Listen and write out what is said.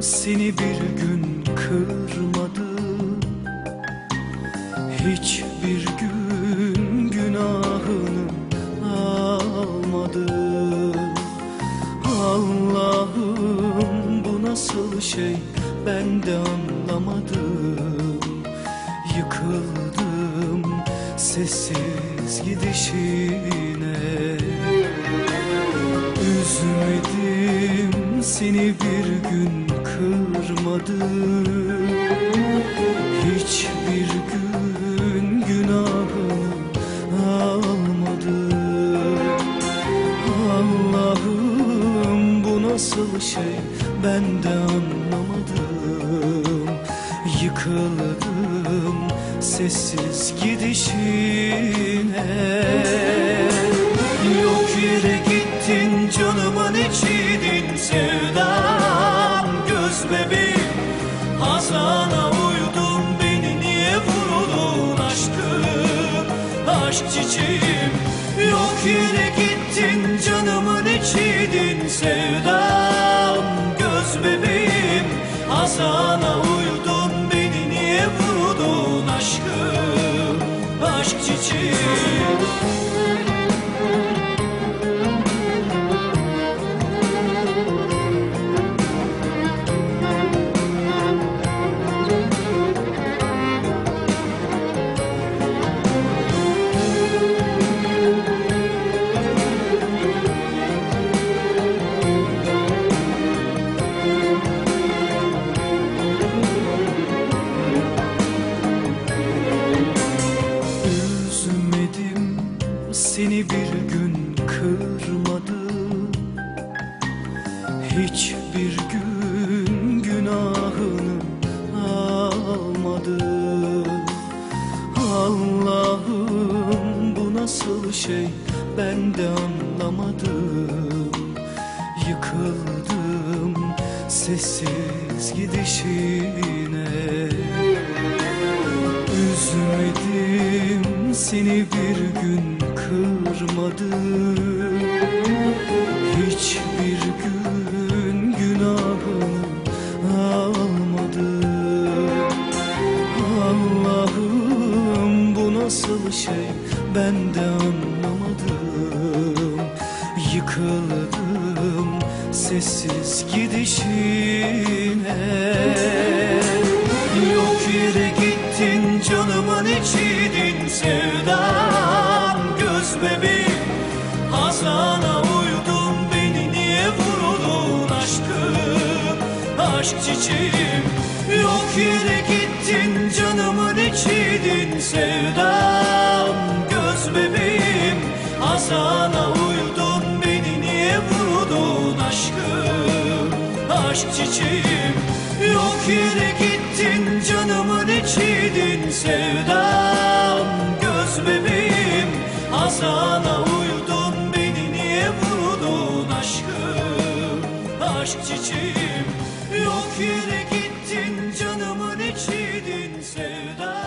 seni bir gün kırmadı. Hiçbir gün günahını almadı. Allah'ım bu nasıl şey? Ben de anlamadım. Yıkıldım sessiz gidişine. Kırmadım Hiçbir gün günahını almadım Allah'ım bu nasıl şey? Ben de anlamadım. Yıkıldım sessiz gidişine. Yok yere Aşk seni bir gün kırmadım Hiçbir gün günahını almadım Allah'ım bu nasıl şey? Ben de anlamadım. Yıkıldım sessiz gidişine. Üzmedim seni bir gün kırmadım Hiçbir gün günahını almadım Allah'ım bu nasıl şey? Ben de anlamadım. Yıkıldım sessiz gidişine. Yok yere gittin canımın içiydin sevdam Aşk çiçeğim. Yok yere gittin canımın içiydin sevdam. Göz bebeğim Hazana uydun beni niye vurdun aşkım? Aşk çiçeğim Yok yere gittin canımın içiydin sevdam. Göz bebeğim Hazana Yok yere gittin canımın içiydin sevdan